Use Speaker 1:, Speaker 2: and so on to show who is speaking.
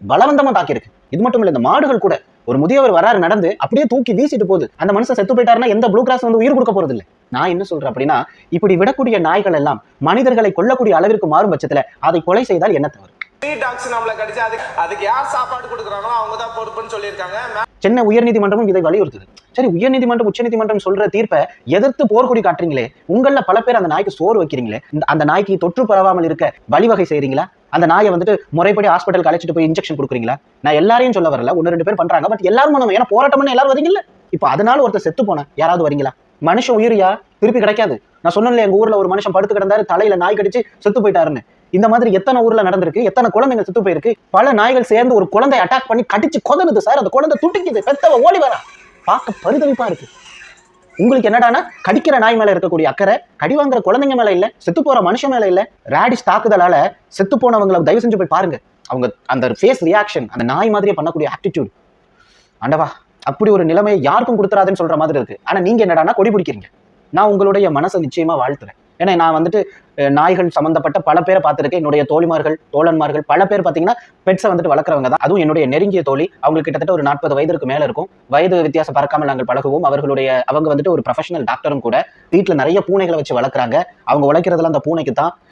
Speaker 1: பலவந்தமா தாக்கியிருக்கு இது மட்டும் இல்ல இந்த மாடுகள் கூட ஒரு முதியவர் வராரு நடந்து அப்படியே தூக்கி வீசிட்டு போகுது. அந்த மனுஷன் செத்து போயிட்டாருன்னா எந்த ப்ளூ கிராஸ் வந்து உயிர் கொடுக்க போறது இல்ல நான் என்ன சொல்றேன் அப்படின்னா இப்படி விடக்கூடிய நாய்கள் எல்லாம் மனிதர்களை கொல்லக்கூடிய அளவிற்கு மாறும் பட்சத்துல அதை கொலை செய்தால் என்ன தவறு? சென்னை உயர்நீதிமன்றமும் இதை வலியுறுத்துது. சரி உயர்நீதிமன்றம் உச்சநீதிமன்றம் சொல்ற தீர்ப்பை எதிர்த்து போர்க்கொடி காட்டுறீங்களே உங்கள பல பேர் அந்த நாய்க்கு சோறு வைக்கிறீங்களே அந்த நாய்க்கு தொற்று பரவாமல் இருக்க வழிவகை செய்றீங்களா? அந்த நாயை வந்துட்டு முறைப்படி ஹாஸ்பிட்டல் அழைச்சிட்டு போய் இன்ஜெக்ஷன் கொடுக்குறீங்களா? நான் எல்லாரையும் சொல்ல வரல. ஒன்று ரெண்டு பேர் பண்றாங்க. பட் எல்லாரும் நம்ம ஏன்னா போராட்டம்னு எல்லாரும் வரீங்கல்ல இப்போ அதனால ஒருத்தர் செத்து போனேன் யாராவது வரீங்களா மனுஷன் உயிரியா? திருப்பி கிடைக்காது. நான் சொன்னேன்ல எங்க ஊர்ல ஒரு மனுஷன் படுத்து கிடந்தாரு தலையில நாய் கடிச்சு செத்து போயிட்டாருன்னு. இந்த மாதிரி எத்தனை ஊர்ல நடந்திருக்கு? எத்தனை குழந்தைங்க செத்து போயிருக்கு? பல நாய்கள் சேர்ந்து ஒரு குழந்தை அட்டாக் பண்ணி கடிச்சு கொதனுது சார் அந்த குழந்தை துட்டிக்குது பெத்தவ ஓடி வரா. பார்க்க பரிதவிப்பா இருக்கு. உங்களுக்கு என்னடான்னா கடிக்கிற நாய் மேல இருக்கக்கூடிய அக்கறை கடி வாங்குற குழந்தைங்க மேல இல்ல செத்து போற மனுஷன் மேல இல்ல ரேடிஷ் தாக்குதலால செத்து போனவங்களை தயவு செஞ்சு போய் பாருங்க. அவங்க அந்த ஃபேஸ் ரியாக்ஷன் அந்த நாய் மாதிரியே பண்ணக்கூடிய ஆட்டிடியூட் ஆண்டவா அப்படி ஒரு நிலைமையை யாருக்கும் கொடுத்துறாதுன்னு சொல்ற மாதிரி இருக்கு. ஆனா நீங்க என்னடான்னா கொடி பிடிக்கிறீங்க. நான் உங்களுடைய மனசை நிச்சயமா வாழ்த்துறேன். ஏன்னா நான் வந்துட்டு நாய்கள் சம்பந்தப்பட்ட பல பேரை பார்த்துருக்கேன். என்னுடைய தோழிமார்கள் தோழன்மார்கள் பல பேர் பார்த்தீங்கன்னா பெட்ஸை வந்துட்டு வளர்க்குறவங்க தான். அதுவும் என்னுடைய நெருங்கிய தோழி. அவங்களுக்கு கிட்டத்தட்ட ஒரு நாற்பது வயதிற்கு மேலே இருக்கும். வயது வித்தியாசம் பறக்காமல் நாங்கள் பழகுவோம். அவர்களுடைய அவங்க வந்துட்டு ஒரு ப்ரொஃபஷனல் டாக்டரும் கூட. வீட்டில் நிறைய பூனைகளை வச்சு வளர்க்குறாங்க. அவங்க உழைக்கிறதுல அந்த பூனைக்கு தான்